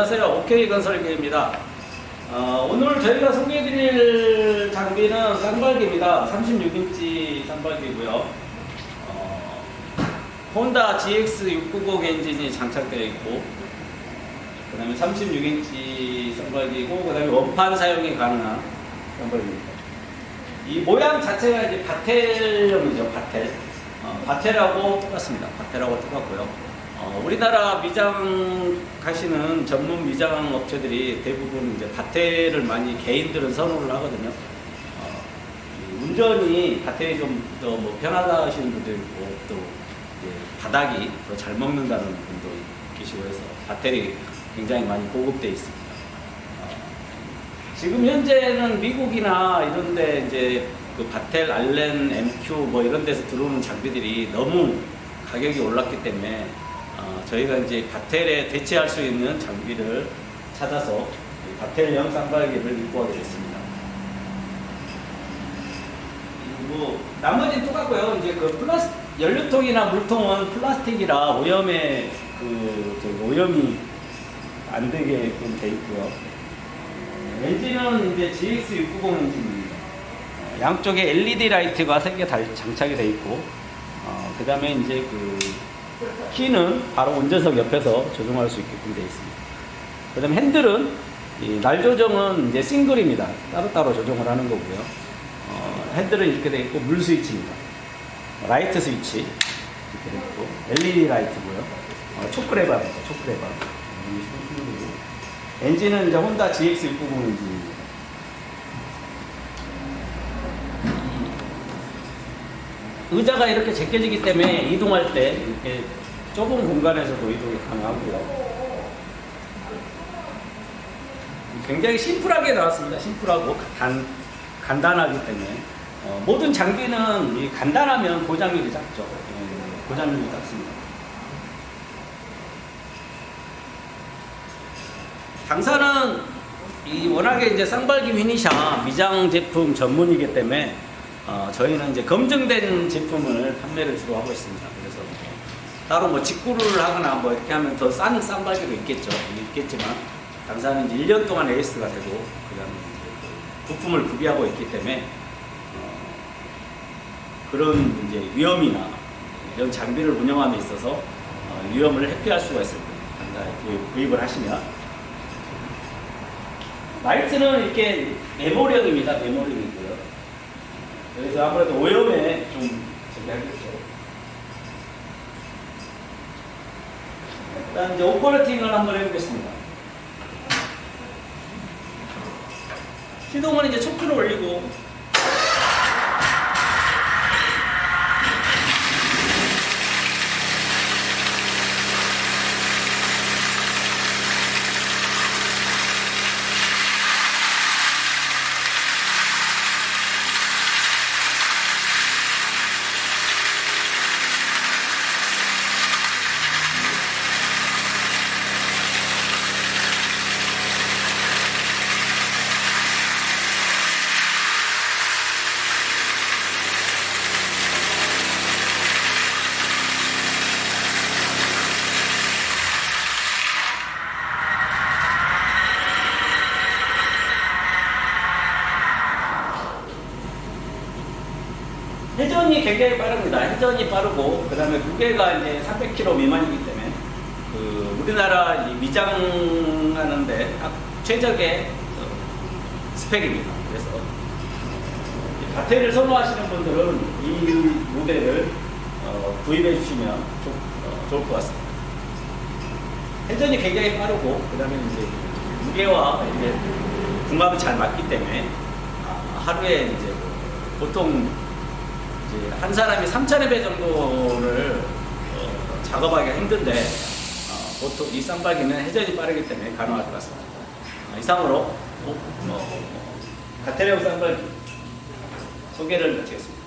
오케이 건설기입니다. 어, 오늘 저희가 소개해드릴 장비는 쌍발기입니다. 36인치 쌍발기고요. 어, 혼다 GX690 엔진이 장착되어 있고, 그 다음에 36인치 쌍발기고, 그 다음에 원판 사용이 가능한 쌍발기입니다. 이 모양 자체가 이제 바텔형이죠, 바텔. 어, 바텔하고 똑같습니다. 바텔하고 똑같고요. 어, 우리나라 미장 가시는 전문 미장 업체들이 대부분 이제 바텔을 많이 개인들은 선호를 하거든요. 어, 이 운전이 바텔이 좀더 뭐 편하다 하시는 분도 있고 또 바닥이 더 잘 먹는다는 분도 계시고 해서 바텔이 굉장히 많이 보급되어 있습니다. 어, 지금 현재는 미국이나 이런데 이제 그 바텔, 알렌, MQ 뭐 이런 데서 들어오는 장비들이 너무 가격이 올랐기 때문에 어, 저희가 이제 바텔에 대체할 수 있는 장비를 찾아서 이 바텔형 쌍발기를 입고 하게 됐습니다. 그리고 나머지는 똑같고요. 이제 그 플라스 연료통이나 물통은 플라스틱이라 오염에 그 오염이 안 되게끔 돼 있고요. 엔진은 이제 GX690 엔진입니다. 어, 양쪽에 LED 라이트가 세개 장착이 돼 있고, 어, 그 다음에 이제 그 키는 바로 운전석 옆에서 조정할 수 있게끔 되어 있습니다. 그 다음에 핸들은 이날 조정은 이제 싱글입니다. 따로따로 조정을 하는 거고요. 어, 핸들은 이렇게 되어 있고 물 스위치입니다. 라이트 스위치 이렇게 되어 있고 LED 라이트고요. 어, 초크레바입니다. 초크레바. 엔진은 이제 혼다 GX690 엔진입니다. 의자가 이렇게 제껴지기 때문에 이동할 때 이렇게 좁은 공간에서도 이동이 가능하고요. 굉장히 심플하게 나왔습니다. 심플하고 간, 간단하기 때문에 어, 모든 장비는 이 간단하면 고장률이 작죠. 예, 고장률이 작습니다. 당사는 이 워낙에 이제 쌍발기 휘니샤 미장 제품 전문이기 때문에 어, 저희는 이제 검증된 제품을 판매를 주로 하고 있습니다. 그래서 뭐 따로 뭐 직구를 하거나 뭐 이렇게 하면 더싼 쌍발기도 있겠죠. 있겠지만 당사는 이제 1년 동안 에이스가 되고 그다음에 부품을 구비하고 있기 때문에 어, 그런 이제 위험이나 이런 장비를 운영함에 있어서 어, 위험을 회피할 수가 있습니다. 구입을 하시면 라이트는 이렇게 메모령입니다. 메모령이고요. 그래서 아무래도 오염에 좀 저기 하겠죠. 일단 이제 오퍼레이팅을 한번 해보겠습니다. 시동은 이제 초크를 올리고 회전이 굉장히 빠릅니다. 회전이 빠르고 그다음에 무게가 이제 300kg 미만이기 때문에 그 우리나라 이 미장하는데 딱 최적의 어, 스펙입니다. 그래서 이 바테를 선호하시는 분들은 이 모델을 어, 구입해 주시면 좋, 어, 좋을 것 같습니다. 회전이 굉장히 빠르고 그다음에 이제 무게와 이제 궁합이 잘 맞기 때문에 아, 하루에 이제 보통 이제 한 사람이 3,000회 정도를 어, 작업하기가 힘든데 어, 보통 이 쌍발기는 회전이 빠르기 때문에 가능할 것 같습니다. 어, 이상으로 어, 어, 가테레오 쌍발기 소개를 마치겠습니다.